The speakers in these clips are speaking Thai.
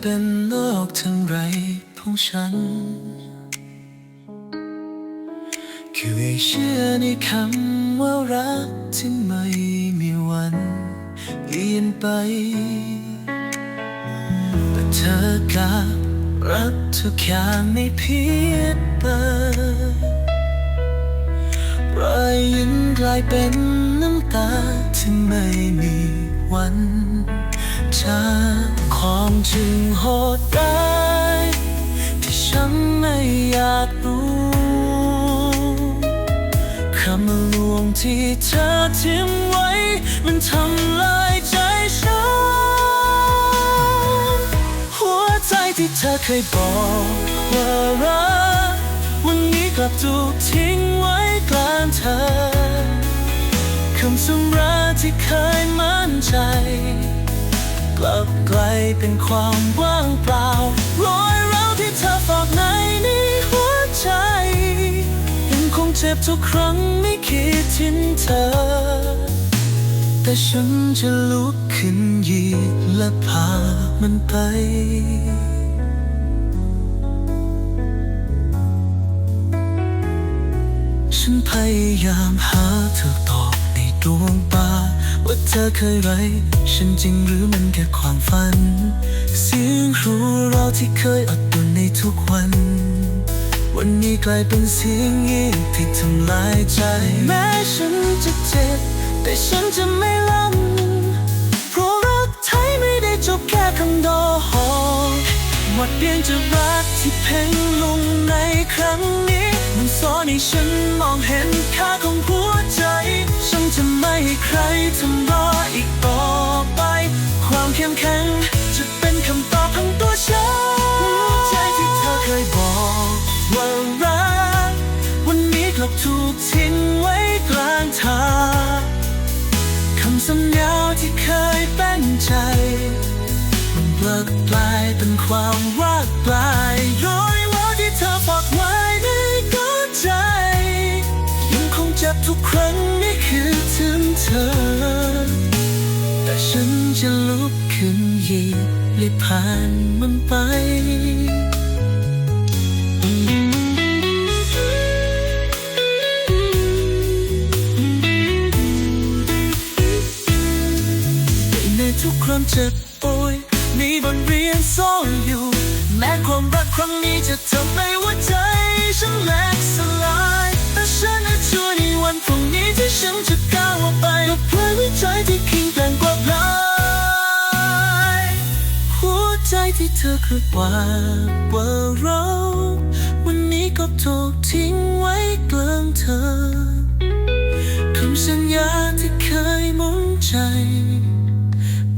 เป็นโลกทั้งไรของฉัน คือให้เชื่อในคำว่ารักที่ไม่มีวันเปลี่ยนไป แต่เธอกลับรักทุกอย่างไม่เพี้ยนไปรอยยิ้มกลายเป็นน้ำตาที่ไม่มีวันจาง ความจริงโหดร้ายที่ฉันไม่อยากรู้คำลวงที่เธอทิ้งไว้ มันทำลายใจฉัน หัวใจที่เธอเคยบอกว่ารักวันนี้กลับถูกทิ้งไว้กลางทางคำสำราที่เคยมั่นใจ เป็นความว่างเปล่ารอยร้าวที่เธอฝากในในหัวใจ ยังคงเจ็บทุกครั้งไม่คิดทิ้งเธอ แต่ฉันจะลุกขึ้นยืนและพามันไปฉันพยายามหาเธอตอบในดวงตา ว่าเธอเคยไร ฉันจริงหรือมันแค่ความฝัน เสียงหัวเราที่เคยอัดอยู่ในทุกวัน วันนี้กลายเป็นเสียงเงียบที่ทำลายใจ แม้ฉันจะเจ็บ แต่ฉันจะไม่ลังเพราะรักไทยไม่ได้จบแค่คำดอหอหมดเพียงจะรักที่เพ่งลงในครั้งนี้ มันสอนให้ฉัน ให้ใครทำร้ายอีกต่อไป ความเข้มแข็งจะเป็นคำตอบของตัวฉันใจที่เธอเคยบอกว่ารัก วันนี้กลับถูกทิ้งไว้กลางทางคำสัญญาที่เคยเป็นใจ มันเลิกกลายเป็นความว่างเปล่ารอยร้าที่เธอฝากไว้ในหัวใจยังคงเจ็บทุกครั้ง จะลุกขึ้นยืนและผ่านมันไปในทุกความเจ็บป่วยมีบทเรียนซ่อนอยู่ แม้ความรักครั้งนี้จะทำให้หัวใจฉันแหล ที่เธอเคยว่าว่าเรา วันนี้ก็ถูกทิ้งไว้กลางทางคำสัญญาที่เคยมุ่งใจ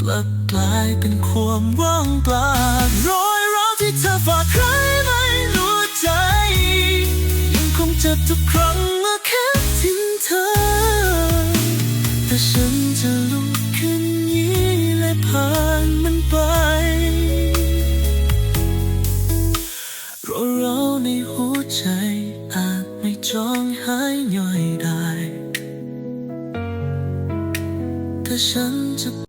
กลับกลายเป็นความว่างเปล่ารอยร้าวที่เธอฝากใครไม่รู้ใจ ยังคงเจ็บทุกครั้งเมื่อแค่ทิ้งเธอ แต่ฉันจะลุกขึ้นยืนและผ่านมันไป ใจอาจไม่จองหายย่อยได้ แต่ฉันจะ